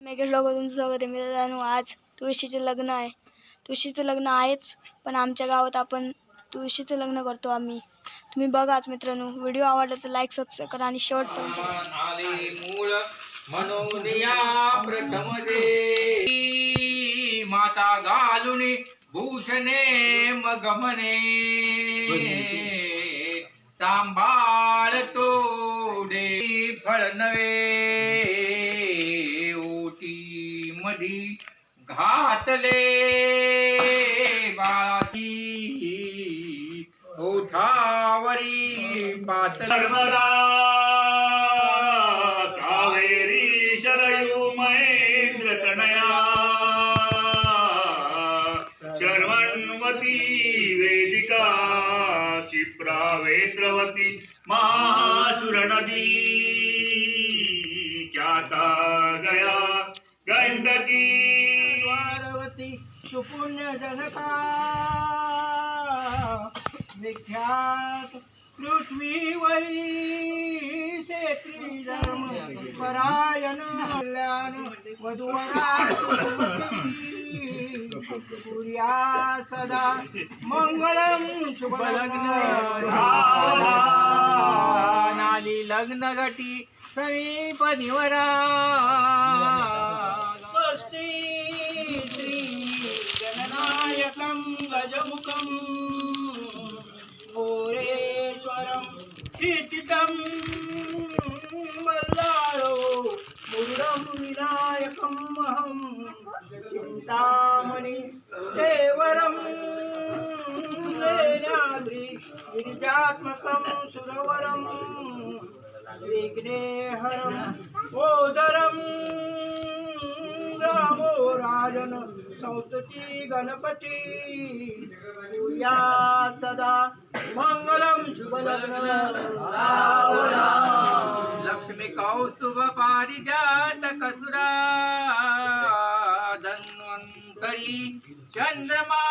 मेघेश लोक तुमचं स्वागत आहे मित्रांनो आज तुळशीचे लग्न आहे. तुळशीचं लग्न आहेच पण आमच्या गावात आपण तुळशीचं लग्न करतो आम्ही. तुम्ही बघाच मित्रांनो व्हिडिओ आवडला तर लाईक सबस्क्राईब करा आणि शेवटपर्यंत या माता घालून भूषणे मग सांभाळतो सांभाळ तोडे फळ नवे घातले बाळाची. ओठावरी पातळ. कावेरी शरयू महेंद्र तनया. शर्वण्वती वेदिका क्षिप्रा वेत्रवती महासुर नदी ख्याता गया गंडकी सुपुण्य जनका विख्यात पृथ्वी वै क्षेत्री धर्म परायण कल्याण वधुवरा सूर्या सदा मंगलम शुभ नाली लग्न गटी समीप निवरा। నాయకం గజముఖం భూరేశ్వరం కీర్తితం వల్లారో మురుడం వినాయకం అహం చింతామణి దేవరం ేనాద్రి గిరిజాత్మకం సురవరం విఘ్నేహరం ఓదరం రామో రాజన संस्तुती गणपती. या सदा मंगलम शुभलग्न लक्ष्मी कौस्तुभ पारिजात कसुरा धन्वंतरी चंद्रमा.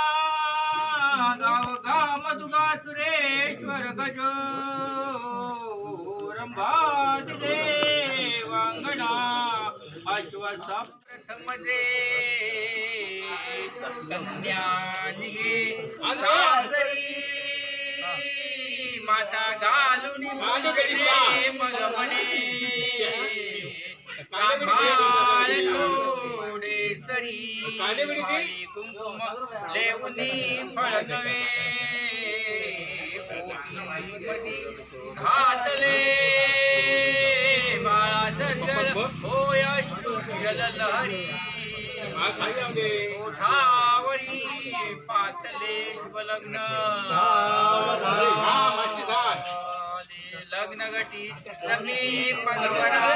गाव गाम दुगा सुरेश्वर गजो. रंभाति अश्वसप्त सासरी माता घालून मग म्हणे. सांभाळ तोडे सरी. कुंकुम लेवणी फळ नवे पोटीमध्ये घातले लहरी ओठावरी पातले शुभलग्न लग्न गटी रमी पनवरा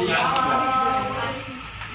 गेल्या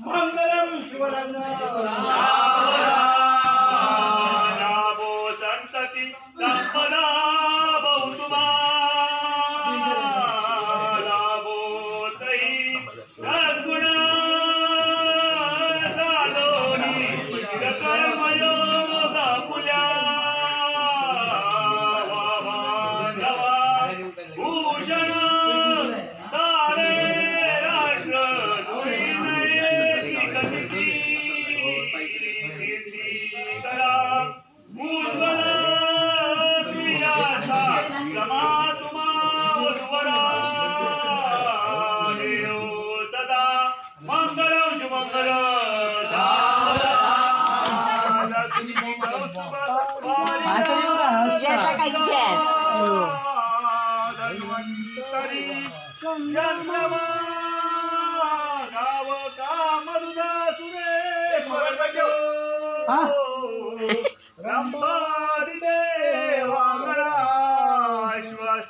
मंगलम शिवलग्न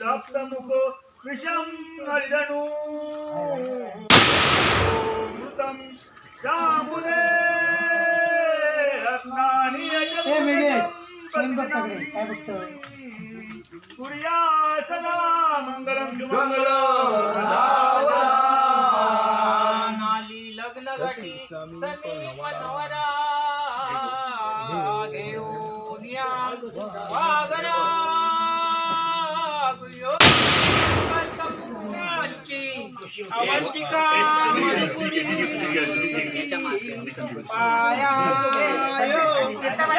सप्तमुख विषम हरिधनु मृतं शामुदे रत्नानि कुर्या सदा मंगलम नाली लग्न घटी समीप नवरा घेऊन या. वागरा गुयो अवंतिका मणिपुरी पाया जनका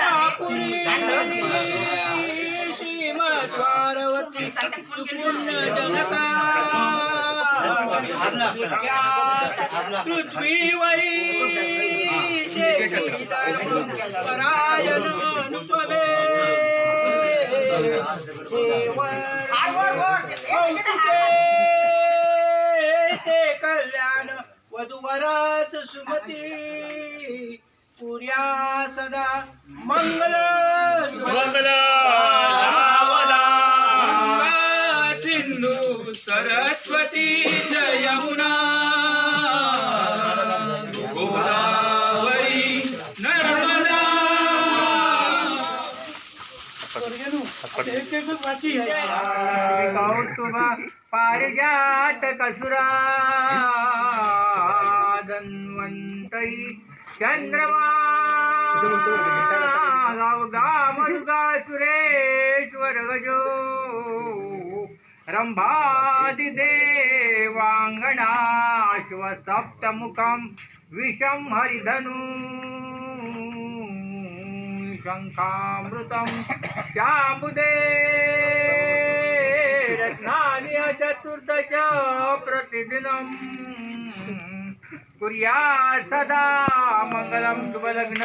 पृथ्वीवरी परायण अनुपमे कल्याण वधुवराच सुमती. पुर्या सदा मंगल. मंगला. पारिजात कसुरा धन्वंतरी चंद्रमा गावगा गाव सुरेश्वर गजो रंभादिदेवांगणा शिव सप्तमुखम विषम हरिधनु शङ्खामृतं चामुदे रत्नानि चतुर्दश प्रतिदिनं। कुर्या सदा मङ्गलं शुभलग्न।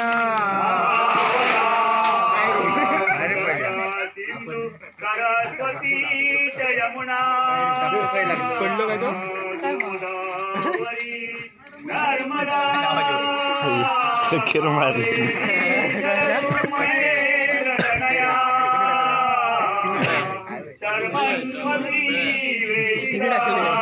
सरस्वती च यमुना गोदावरी नर्मदा सर्वस्वती वेदिका